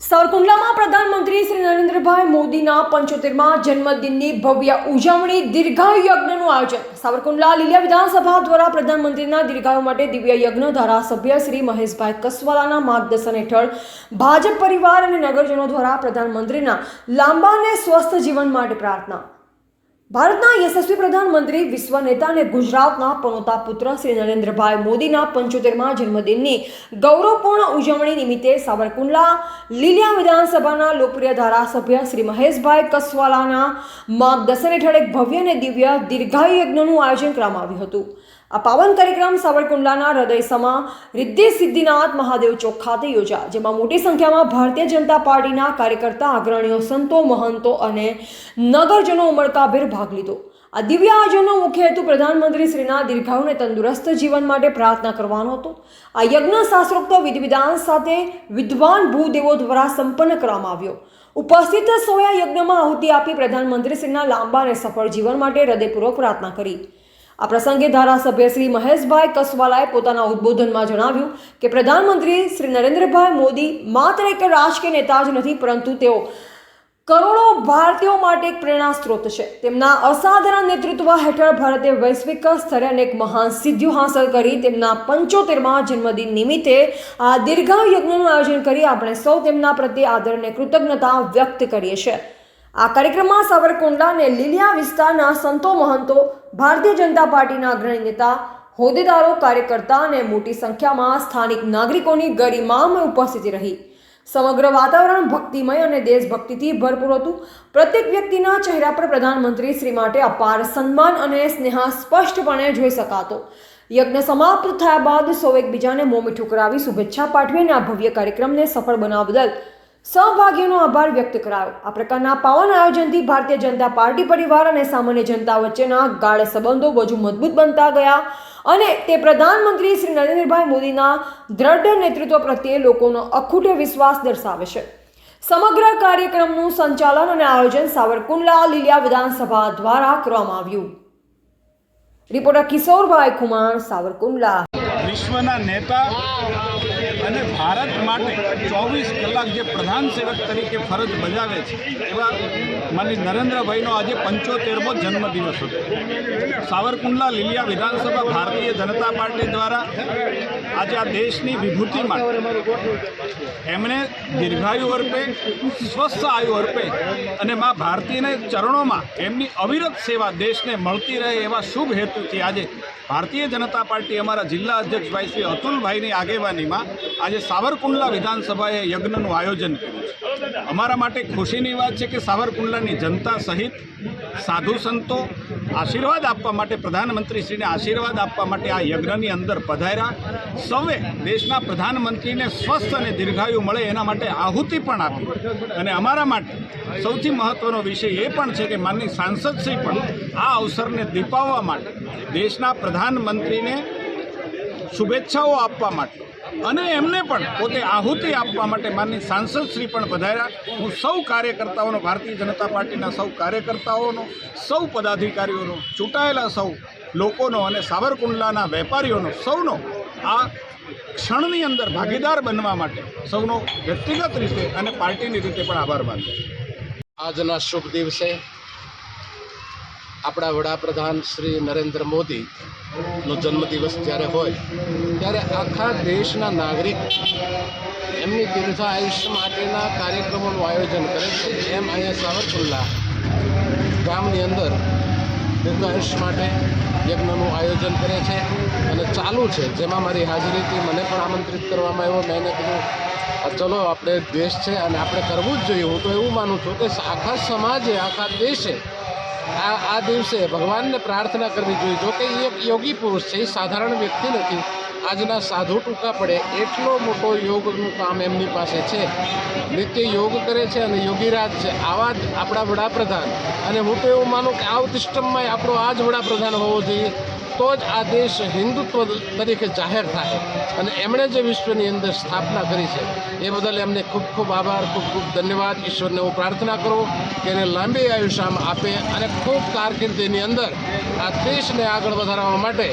સાવરકુંડલામાં પ્રધાનમંત્રી શ્રી નરેન્દ્રભાઈ મોદીના પંચોતેરમાં જન્મદિનની ભવ્ય ઉજવણી દીર્ઘાયુ યજ્ઞનું આયોજન. સાવરકુંડલા લીલિયા વિધાનસભા દ્વારા પ્રધાનમંત્રીના દીર્ઘાયુ માટે દિવ્ય યજ્ઞ ધારાસભ્ય શ્રી મહેશભાઈ કસવાલાના માર્ગદર્શન હેઠળ ભાજપ પરિવાર અને નગરજનો દ્વારા પ્રધાનમંત્રીના લાંબા અને સ્વસ્થ જીવન માટે પ્રાર્થના. ભારતના યશસ્વી પ્રધાનમંત્રી વિશ્વ નેતા અને ગુજરાતના પનોતા પુત્ર શ્રી નરેન્દ્રભાઈ મોદીના પંચોતેરમાં જન્મદિનની ગૌરવપૂર્ણ ઉજવણી નિમિત્તે સાવરકુંડલા લીલિયા વિધાનસભાના લોકપ્રિય ધારાસભ્ય શ્રી મહેશભાઈ કસવાલાના માર્ગદર્શન હેઠળ એક ભવ્ય અને દિવ્ય દીર્ઘાયુ યજ્ઞનું આયોજન કરવામાં આવ્યું હતું. આ પાવન કાર્યક્રમ સાવરકુંડલાના હૃદયસમા રિદ્ધિ સિદ્ધિનાથ મહાદેવ ચોક ખાતે યોજાયા, જેમાં મોટી સંખ્યામાં ભારતીય જનતા પાર્ટીના કાર્યકર્તા, અગ્રણીઓ, સંતો, મહંતો અને નગરજનો ઉમળકાભેર ભાગ લીધો. આ દિવ્ય આયોજનનો મુખ્ય હેતુ પ્રધાનમંત્રી શ્રીના દીર્ઘાયુ અને તંદુરસ્ત જીવન માટે પ્રાર્થના કરવાનો હતો. આ યજ્ઞ શાસ્ત્રોક્ત વિધિવિધાન સાથે વિદ્વાન ભૂદેવો દ્વારા સંપન્ન કરવામાં આવ્યો. ઉપસ્થિત સોયા યજ્ઞમાં આહુતિ આપી પ્રધાનમંત્રી શ્રીના લાંબા અને સફળ જીવન માટે હૃદયપૂર્વક પ્રાર્થના કરી. આ પ્રસંગે ધારાસભ્ય શ્રી મહેશભાઈ કસવાલાએ પોતાના ઉદ્બોધનમાં જણાવ્યું કે પ્રધાનમંત્રી શ્રી નરેન્દ્રભાઈ મોદી માત્ર એક રાજકીય નેતા જ નથી, પરંતુ તેઓ કરોડો ભારતીયો માટે એક પ્રેરણા સ્ત્રોત છે. તેમના અસાધારણ નેતૃત્વ હેઠળ ભારતે વૈશ્વિક સ્તરે અનેક મહાન સિદ્ધિઓ હાંસલ કરી. તેમના પંચોતેરમાં જન્મદિન નિમિત્તે આ દીર્ઘાયુ યજ્ઞનું આયોજન કરી આપણે સૌ તેમના પ્રત્યે આદર અને કૃતજ્ઞતા વ્યક્ત કરીએ છીએ. આ કાર્યક્રમમાં સાવરકુંડલા અને લીલિયા વિસ્તારના સંતો મહંતો ભારતીય જનતા પાર્ટીના અગ્રણી નેતા, હોદ્દેદારો, કાર્યકર્તા અને મોટી સંખ્યામાં સ્થાનિક નાગરિકોની ગરિમામય ઉપસ્થિતિ રહી. સમગ્ર વાતાવરણ ભક્તિમય અને દેશભક્તિથી ભરપૂર હતું. પ્રત્યેક વ્યક્તિના ચહેરા પર પ્રધાનમંત્રી શ્રી માટે અપાર સન્માન અને સ્નેહા સ્પષ્ટપણે જોઈ શકાતો. યજ્ઞ સમાપ્ત થયા બાદ સૌ એકબીજાને મોં મીઠું કરાવી શુભેચ્છા પાઠવી અને આ ભવ્ય કાર્યક્રમને સફળ બનાવવા બદલ સહભાગીઓનો આભાર વ્યક્ત કરાયો. આ પ્રકારના પાવન આયોજનથી ભારતીય જનતા પાર્ટી પરિવાર અને સામાન્ય જનતા વચ્ચેના ગાઢ સંબંધો વધુ મજબૂત બનતા ગયા અને તે પ્રધાનમંત્રી શ્રી નરેન્દ્રભાઈ મોદીના દ્રઢ નેતૃત્વ પ્રત્યે લોકોનો અખૂટ વિશ્વાસ દર્શાવે છે. સમગ્ર કાર્યક્રમનું સંચાલન અને આયોજન સાવરકુંડલા લીલિયા વિધાનસભા દ્વારા કરવામાં આવ્યું. રિપોર્ટર કિશોરભાઈ ખુમાણ, સાવરકુંડલા. વિશ્વના નેતા અને ભારત માટે ચોવીસ કલાક જે પ્રધાન સેવક તરીકે ફરજ બજાવે છે, એવા માની નરેન્દ્રભાઈનો આજે પંચોતેરમો જન્મદિવસ હતો. સાવરકુંડલા લીલિયા વિધાનસભા ભારતીય જનતા પાર્ટી દ્વારા આજે આ દેશની વિભૂતિ માટે એમણે દીર્ઘાયુ અર્પે, સ્વસ્થ આયુ અર્પે અને મા ભારતીયને ચરણોમાં એમની અવિરત સેવા દેશને મળતી રહે એવા શુભ હેતુથી આજે ભારતીય જનતા પાર્ટી અમારા જિલ્લા અધ્યક્ષભાઈ શ્રી અતુલભાઈની આગેવાનીમાં આજે સાવરકુંડલા વિધાનસભાએ યજ્ઞનું આયોજન કર્યું છે. અમારા માટે ખુશીની વાત છે કે સાવરકુંડલાની જનતા સહિત સાધુ સંતો આશીર્વાદ આપવા માટે પ્રધાનમંત્રીશ્રીને આશીર્વાદ આપવા માટે આ યજ્ઞની અંદર પધાર્યા. સૌએ દેશના પ્રધાનમંત્રીને સ્વસ્થ અને દીર્ઘાયુ મળે એના માટે આહુતિ પણ આપી. અને અમારા માટે સૌથી મહત્ત્વનો વિષય એ પણ છે કે માનની સાંસદશ્રી પણ આ અવસરને દીપાવવા માટે દેશના પ્રધાનમંત્રીને શુભેચ્છાઓ આપવા માટે અને એમને પણ પોતે આહુતિ આપવા માટે માનની સાંસદશ્રી પણ વધાર્યા હું સૌ કાર્યકર્તાઓનો, ભારતીય જનતા પાર્ટીના સૌ કાર્યકર્તાઓનો, સૌ પદાધિકારીઓનો, ચૂંટાયેલા સૌ લોકોનો અને સાવરકુંડલાના વેપારીઓનો સૌનો આ ક્ષણની અંદર ભાગીદાર બનવા માટે સૌનો વ્યક્તિગત રીતે અને પાર્ટીની રીતે પણ આભાર માનતો આજના શુભ દિવસે આપણા વડાપ્રધાન શ્રી નરેન્દ્ર મોદીનો જન્મદિવસ જ્યારે હોય, ત્યારે આખા દેશના નાગરિક એમની દીર્ઘ આયુષ્ય માટેના કાર્યક્રમોનું આયોજન કરે છે. એમ અહીંયા સાવરકુંડલા ગામની અંદર દીર્ઘ આયુષ્ય માટે યજ્ઞનું આયોજન કરે છે અને ચાલુ છે. જેમાં મારી હાજરીથી મને પણ આમંત્રિત કરવામાં આવ્યો. મેં એને કીધું ચલો, આપણે દેશ છે અને આપણે કરવું જ જોઈએ. હું તો એવું માનું છું કે આખા સમાજે, આખા દેશે, આ આ દિવસે ભગવાનને પ્રાર્થના કરવી જોઈએ. જો કે એ યોગી પુરુષ છે, એ સાધારણ વ્યક્તિ નથી. આજના સાધુ ટૂંકા પડે, એટલો મોટો યોગનું કામ એમની પાસે છે. નિત્ય યોગ કરે છે અને યોગીરાજ છે. આવા જ આપણા વડાપ્રધાન. અને હું તો એવું માનું કે આ ઉત્તિષ્ટમમાં આપણો આ જ વડાપ્રધાન હોવો જોઈએ. તો જ આ દેશ હિન્દુત્વ તરીકે જાહેર થાય. અને એમણે જે વિશ્વની અંદર સ્થાપના કરી છે, એ બદલ એમને ખૂબ ખૂબ આભાર, ખૂબ ખૂબ ધન્યવાદ. ઈશ્વરને હું પ્રાર્થના કરું કે એને લાંબી આયુષ્યમાં આપે અને ખૂબ કારકિર્દીની અંદર આ દેશને આગળ વધારવા માટે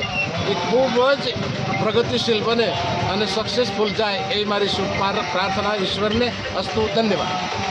એ ખૂબ જ પ્રગતિશીલ બને અને સક્સેસફુલ જાય એ મારી શુભ પ્રાર્થના. ઈશ્વરને અસ્તુ ધન્યવાદ.